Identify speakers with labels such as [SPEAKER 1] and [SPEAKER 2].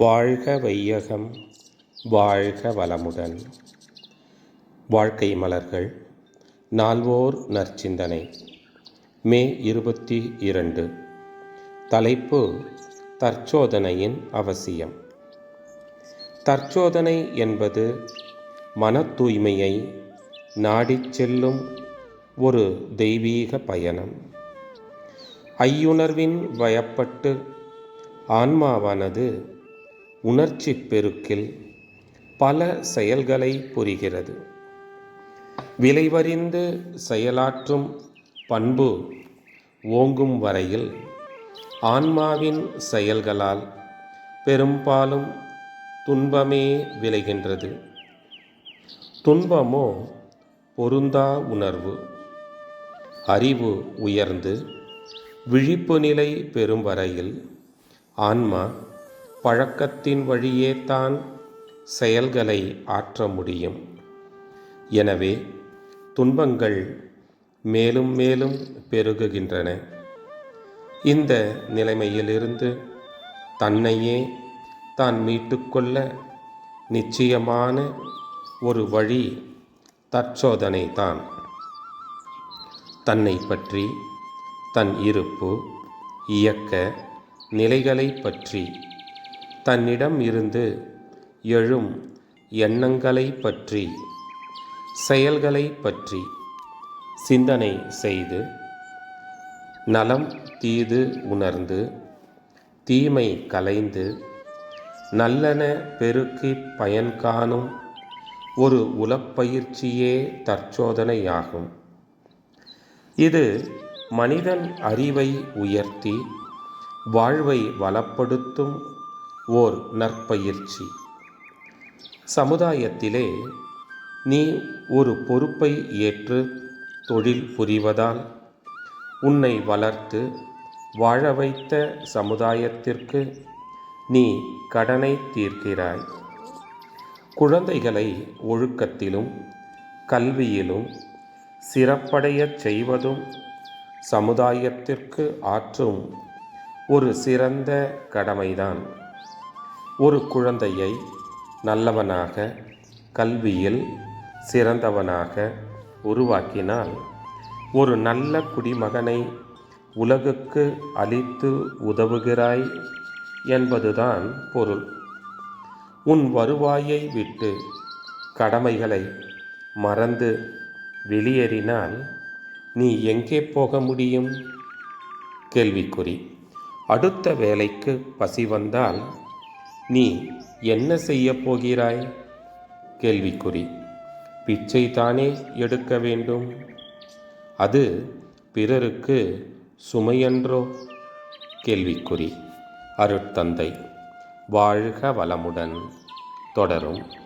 [SPEAKER 1] வாழ்க வையகம் வாழ்க வளமுடன். வாழ்க்கை மலர்கள் நால்வோர் நற்சிந்தனை. மே இருபத்தி இரண்டு. தலைப்பு தற்சோதனையின் அவசியம். தற்சோதனை என்பது மன தூய்மையை நாடிச் செல்லும் ஒரு தெய்வீக பயணம். ஐயுணர்வின் வயப்பட்டு ஆன்மாவானது உணர்ச்சி பெருக்கில் பல செயல்களை புரிகிறது. விளைவறிந்து செயலாற்றும் பண்பு ஓங்கும் வரையில் ஆன்மாவின் செயல்களால் பெரும்பாலும் துன்பமே விளைகின்றது. துன்பமோ பொருந்தா உணர்வு அறிவு உயர்ந்து விழிப்பு நிலை பெறும் வரையில் ஆன்மா பழக்கத்தின் வழியே தான் செயல்களை ஆற்ற முடியும். எனவே துன்பங்கள் மேலும் மேலும் பெருகுகின்றன. இந்த நிலைமையிலிருந்து தன்னையே தான் மீட்டுக்கொள்ள நிச்சயமான ஒரு வழி தற்சோதனை தான். தன்னை பற்றி தன் இருப்பு இயக்க நிலைகளை பற்றி தன்னிடம் இருந்து எழும் எண்ணங்களை பற்றி செயல்களை பற்றி சிந்தனை செய்து நலம் தீது உணர்ந்து தீமை கலைந்து நல்லன பெருக்கி பயன் காணும் ஒரு உலப்பயிற்சியே தற்சோதனையாகும். இது மனிதன் அறிவை உயர்த்தி வாழ்வை வளப்படுத்தும் ஓர் நற்பயிற்சி. சமுதாயத்திலே நீ ஒரு பொறுப்பை ஏற்று தொழில் புரிவதால் உன்னை வளர்த்து வாழ வைத்த சமுதாயத்திற்கு நீ கடனை தீர்க்கிறாய். குழந்தைகளை ஒழுக்கத்திலும் கல்வியிலும் சிறப்படையச் செய்வதும் சமுதாயத்திற்கு ஆற்றும் ஒரு சிறந்த கடமைதான். ஒரு குழந்தையை நல்லவனாக கல்வியில் சிறந்தவனாக உருவாக்கினால் ஒரு நல்ல குடிமகனை உலகுக்கு அளித்து உதவுகிறாய் என்பதுதான் பொருள். உன் வருவாயை விட்டு கடமைகளை மறந்து வெளியேறினால் நீ எங்கே போக முடியும்? கேள்விக்குறி. அடுத்த வேலைக்கு பசி வந்தால் நீ என்ன செய்ய போகிறாய்? கேள்விக்குறி. பிச்சை தானே எடுக்க வேண்டும்? அது பிறருக்கு சுமையன்றோ? கேள்விக்குறி. அருட்தந்தை வாழ்க வளமுடன். தொடரும்.